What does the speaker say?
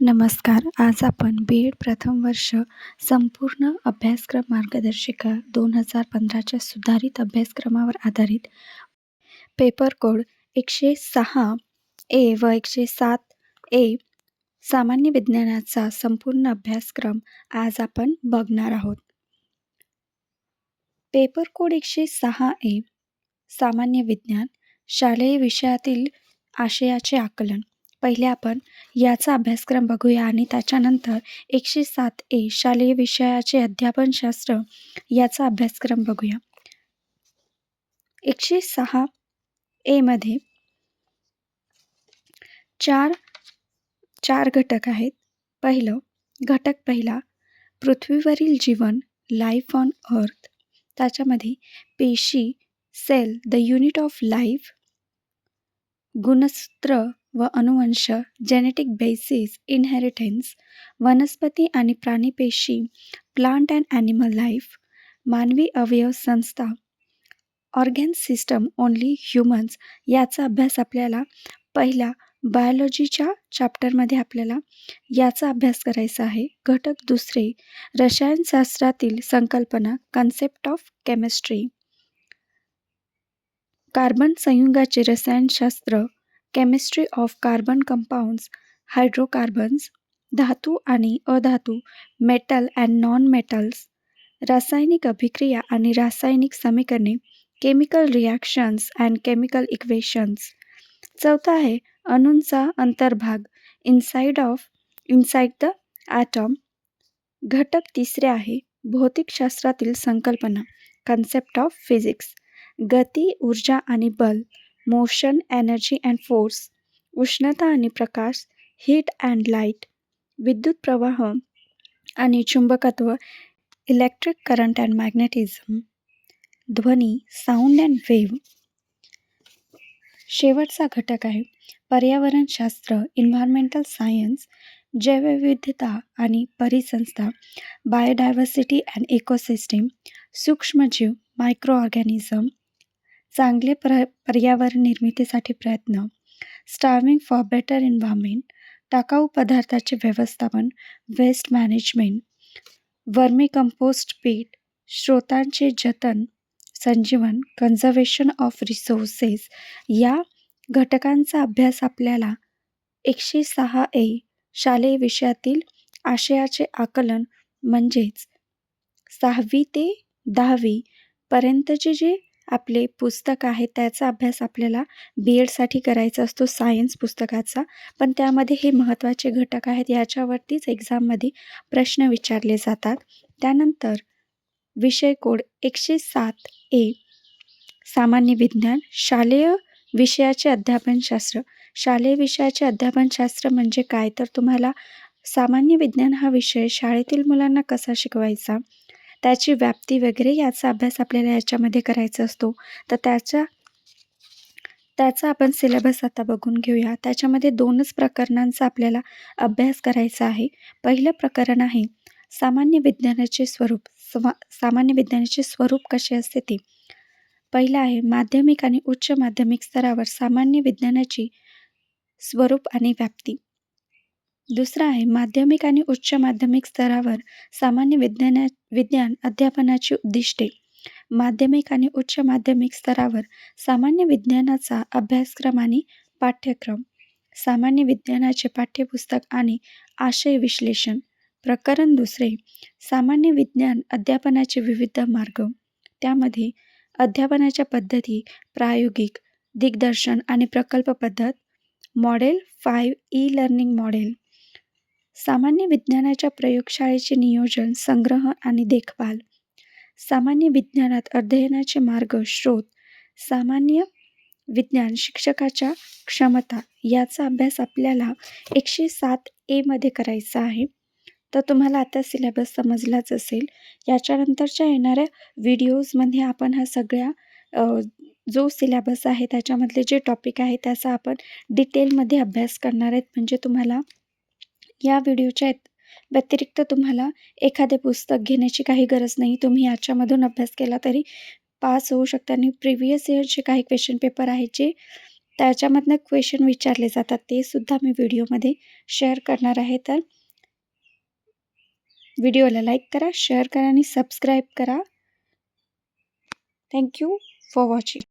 नमस्कार. आज आपण बी एड प्रथम वर्ष संपूर्ण अभ्यासक्रम मार्गदर्शिका दोन हजार पंधराच्या सुधारित अभ्यासक्रमावर आधारित पेपर कोड एकशे सहा ए व एकशे सात ए सामान्य विज्ञानाचा संपूर्ण अभ्यासक्रम आज आपण बघणार आहोत. पेपर कोड एकशे सहा ए सामान्य विज्ञान शालेय विषयातील आशयाचे आकलन. पहिले आपण याचा अभ्यासक्रम बघूया आणि त्याच्यानंतर एकशे सात ए शालेय विषयाचे अध्यापनशास्त्र याचा अभ्यासक्रम बघूया. एकशे सहा एमध्ये चार चार घटक आहेत. पहिलं घटक पहिला पृथ्वीवरील जीवन लाईफ ऑन अर्थ त्याच्यामध्ये पेशी cell the unit of life गुणसूत्र व अनुवंश जेनेटिक बेसिस इनहेरिटेन्स वनस्पती आणि प्राणी पेशी प्लांट अँड ॲनिमल लाईफ मानवी अवयव संस्था ऑर्गॅन सिस्टम ओनली ह्युमन्स याचा अभ्यास आपल्याला पहिल्या बायोलॉजीच्या चॅप्टरमध्ये आपल्याला याचा अभ्यास करायचा आहे. घटक दुसरे रसायनशास्त्रातील संकल्पना कन्सेप्ट ऑफ केमिस्ट्री कार्बन संयुगाचे रसायनशास्त्र chemistry of carbon compounds hydrocarbons धातू आणि अधातू मेटल अँड नॉन मेटल्स रासायनिक अभिक्रिया आणि रासायनिक समीकरणे chemical reactions and chemical equations चौथा आहे अणूंचा अंतर्भाग inside of inside the atom घटक तिसरे आहे भौतिकशास्त्रातील संकल्पना कन्सेप्ट ऑफ फिजिक्स गती ऊर्जा आणि बल. मोशन एनर्जी अँड फोर्स उष्णता आणि प्रकाश हीट अँड लाइट विद्युत प्रवाह आणि चुंबकत्व इलेक्ट्रिक करंट अँड मॅग्नेटिझम ध्वनी साऊंड अँड वेव्ह. शेवटचा घटक आहे पर्यावरणशास्त्र इन्व्हायरमेंटल सायन्स जैवविविधता आणि परिसंस्था बायोडायव्हर्सिटी अँड इकोसिस्टीम सूक्ष्मजीव मायक्रो ऑर्गॅनिझम चांगले प्र पर्यावरण निर्मितीसाठी प्रयत्न. स्टार्विंग फॉर बेटर एन्व्हायरमेंट टाकाऊ पदार्थाचे व्यवस्थापन. वेस्ट मॅनेजमेंट वर्मी कंपोस्ट पीठ स्रोतांचे जतन. संजीवन. कन्झर्वेशन ऑफ रिसोर्सेस या घटकांचा अभ्यास आपल्याला एकशे सहा ए शालेय विषयातील आशयाचे आकलन म्हणजेच सहावी ते दहावी पर्यंतचे जे आपले पुस्तक आहे त्याचा अभ्यास आपल्याला बी एडसाठी करायचा असतो सायन्स पुस्तकाचा. पण त्यामध्ये हे महत्त्वाचे घटक आहेत याच्यावरतीच एक्झाममध्ये प्रश्न विचारले जातात. त्यानंतर विषय कोड एकशे सात ए सामान्य विज्ञान शालेय विषयाचे अध्यापनशास्त्र शालेय विषयाचे अध्यापनशास्त्र म्हणजे काय? तर तुम्हाला सामान्य विज्ञान हा विषय शाळेतील मुलांना कसा शिकवायचा? त्याची व्याप्ती वगैरे याचा अभ्यास आपल्याला याच्यामध्ये करायचा असतो. तर त्याचा त्याचा आपण सिलेबस आता बघून घेऊया. त्याच्यामध्ये दोनच प्रकरणांचा आपल्याला अभ्यास करायचा आहे. पहिलं प्रकरण आहे सामान्य विज्ञानाचे स्वरूप समा सामान्य विज्ञानाचे स्वरूप कसे असते ते? पहिलं आहे माध्यमिक आणि उच्च माध्यमिक स्तरावर सामान्य विज्ञानाची स्वरूप आणि व्याप्ती. दुसरा आहे माध्यमिक आणि उच्च माध्यमिक स्तरावर सामान्य विज्ञाना विज्ञान अध्यापनाची उद्दिष्टे. माध्यमिक आणि उच्च माध्यमिक स्तरावर सामान्य विज्ञानाचा अभ्यासक्रम आणि पाठ्यक्रम. सामान्य विज्ञानाचे पाठ्यपुस्तक आणि आशय विश्लेषण. प्रकरण दुसरे सामान्य विज्ञान अध्यापनाचे विविध मार्ग. त्यामध्ये अध्यापनाच्या पद्धती प्रायोगिक दिग्दर्शन आणि प्रकल्प पद्धत model five E learning model. सामान्य विज्ञानाच्या प्रयोगशाळेचे नियोजन संग्रह आणि देखभाल. सामान्य विज्ञानात अध्ययनाचे मार्ग स्रोत सामान्य विज्ञान शिक्षकाच्या क्षमता याचा अभ्यास आपल्याला एकशे सात एमध्ये करायचा आहे. तर तुम्हाला आता सिलेबस समजलाच असेल. याच्यानंतरच्या येणाऱ्या व्हिडिओजमध्ये आपण हा सगळ्या जो सिलेबस आहे त्याच्यामधले जे टॉपिक आहे त्याचा आपण डिटेलमध्ये अभ्यास करणार आहेत. म्हणजे तुम्हाला या व्हिडिओच्या व्यतिरिक्त तुम्हाला एखादे पुस्तक घेण्याची काही गरज नाही. तुम्ही याच्यामधून अभ्यास केला तरी पास होऊ शकता. आणि प्रिव्हियस इयरचे काही क्वेश्चन पेपर आहेत जे त्याच्यामधनं क्वेश्चन विचारले जातात ते सुद्धा मी व्हिडिओमध्ये शेअर करणार आहे. तर व्हिडिओला लाईक करा शेअर करा आणि सबस्क्राईब करा. Thank you for watching